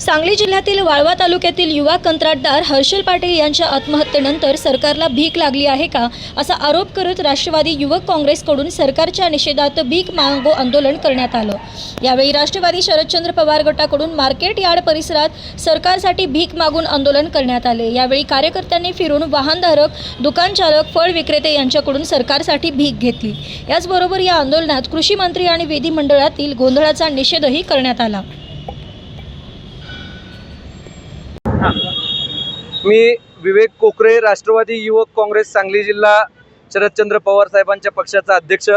सांगली जिल्ह्यातील वाळवा तालुक्यातील युवा कंत्राटदार हर्षल पाटील यांच्या आत्महत्येनंतर सरकारला भीक लागली आहे का असा आरोप करत राष्ट्रवादी युवक काँग्रेसकडून सरकारच्या निषेधात भीक मागो आंदोलन करण्यात आलं. यावेळी राष्ट्रवादी शरदचंद्र पवार गटाकडून मार्केट यार्ड परिसरात सरकारसाठी भीक मागून आंदोलन करण्यात आले. यावेळी कार्यकर्त्यांनी फिरून वाहनधारक दुकानचालक फळ विक्रेते यांच्याकडून सरकारसाठी भीक घेतली. याचबरोबर या आंदोलनात कृषी मंत्री आणि विधिमंडळातील गोंधळाचा निषेधही करण्यात आला. मी विवेक कोकरे राष्ट्रवादी युवक काँग्रेस सांगली जिल्हा शरदचंद्र पवार साहेबांच्या पक्षाचा अध्यक्ष.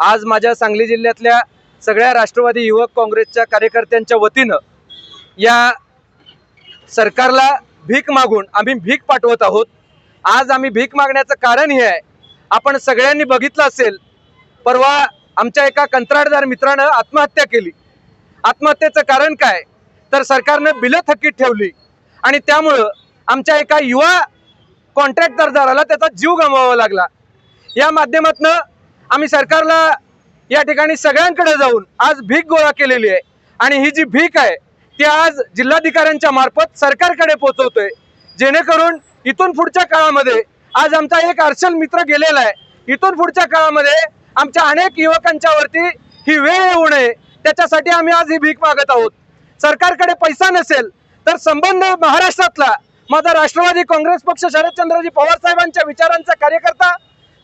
आज माझ्या सांगली जिल्ह्यातल्या सगळ्या राष्ट्रवादी युवक काँग्रेसच्या कार्यकर्त्यांच्या वतीनं या सरकारला भीक मागून आम्ही भीक पाठवत आहोत. आज आम्ही भीक मागण्याचं कारण हे आहे. आपण सगळ्यांनी बघितलं असेल परवा आमच्या एका कंत्राटदार मित्रानं आत्महत्या केली. आत्महत्येचं कारण काय? तर सरकारनं बिलं थकीत ठेवली आणि त्यामुळं आमच्या एका युवा कॉन्ट्रॅक्टरदाराला त्याचा जीव गमवावा लागला. या माध्यमातनं आम्ही सरकारला या ठिकाणी सगळ्यांकडे जाऊन आज भीक गोळा केलेली आहे. आणि ही जी भीक आहे ती आज जिल्हाधिकाऱ्यांच्या मार्फत सरकारकडे पोहोचवतोय जेणेकरून इथून पुढच्या काळामध्ये आज आमचा एक अर्शल मित्र गेलेला आहे. इथून पुढच्या काळामध्ये आमच्या अनेक युवकांच्या वरती ही वेळ येऊ नये. त्याच्यासाठी आम्ही आज ही भीक मागत आहोत. सरकारकडे पैसा नसेल तर संबंध महाराष्ट्रातला माझा राष्ट्रवादी काँग्रेस पक्ष शरदचंद्रजी पवार साहेबांच्या विचारांचा कार्यकर्ता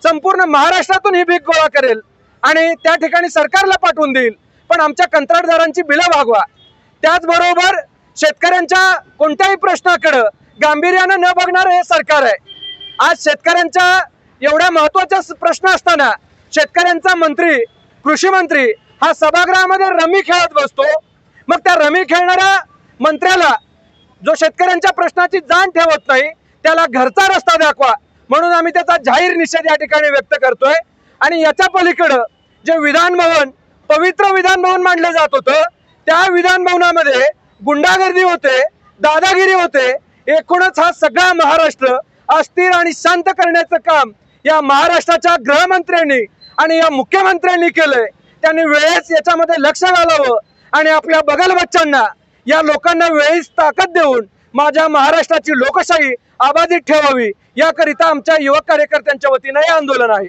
संपूर्ण महाराष्ट्रातून ही भीक गोळा करेल आणि त्या ठिकाणी सरकारला पाठवून देईल. पण आमच्या कंत्राटदारांची बिलं भागवा त्याचबरोबर शेतकऱ्यांच्या कोणत्याही प्रश्नाकडं गांभीर्यानं न बघणारं हे सरकार आहे. आज शेतकऱ्यांच्या एवढ्या महत्त्वाचा प्रश्न असताना शेतकऱ्यांचा मंत्री कृषी मंत्री हा सभागृहामध्ये रमी खेळत बसतो. मग त्या रमी खेळणाऱ्या मंत्र्याला जो शेतकऱ्यांच्या प्रश्नाची जाण ठेवत नाही त्याला घरचा रस्ता दाखवा. म्हणून आम्ही त्याचा जाहीर निषेध या ठिकाणी व्यक्त करतोय. आणि याच्या पलीकडं जे विधानभवन पवित्र विधानभवन मांडलं जात होतं त्या विधानभवनामध्ये गुंडागर्दी होते दादागिरी होते. एकूणच हा सगळा महाराष्ट्र अस्थिर आणि शांत करण्याचं काम या महाराष्ट्राच्या गृहमंत्र्यांनी आणि या मुख्यमंत्र्यांनी केलंय. त्यांनी वेळेस याच्यामध्ये लक्ष घालावं आणि आपल्या बगल बच्चांना या लोकांना वेळीच ताकद देऊन माझ्या महाराष्ट्राची लोकशाही अबाधित ठेवावी याकरिता आमच्या युवक कार्यकर्त्यांच्या वतीनं हे आंदोलन आहे.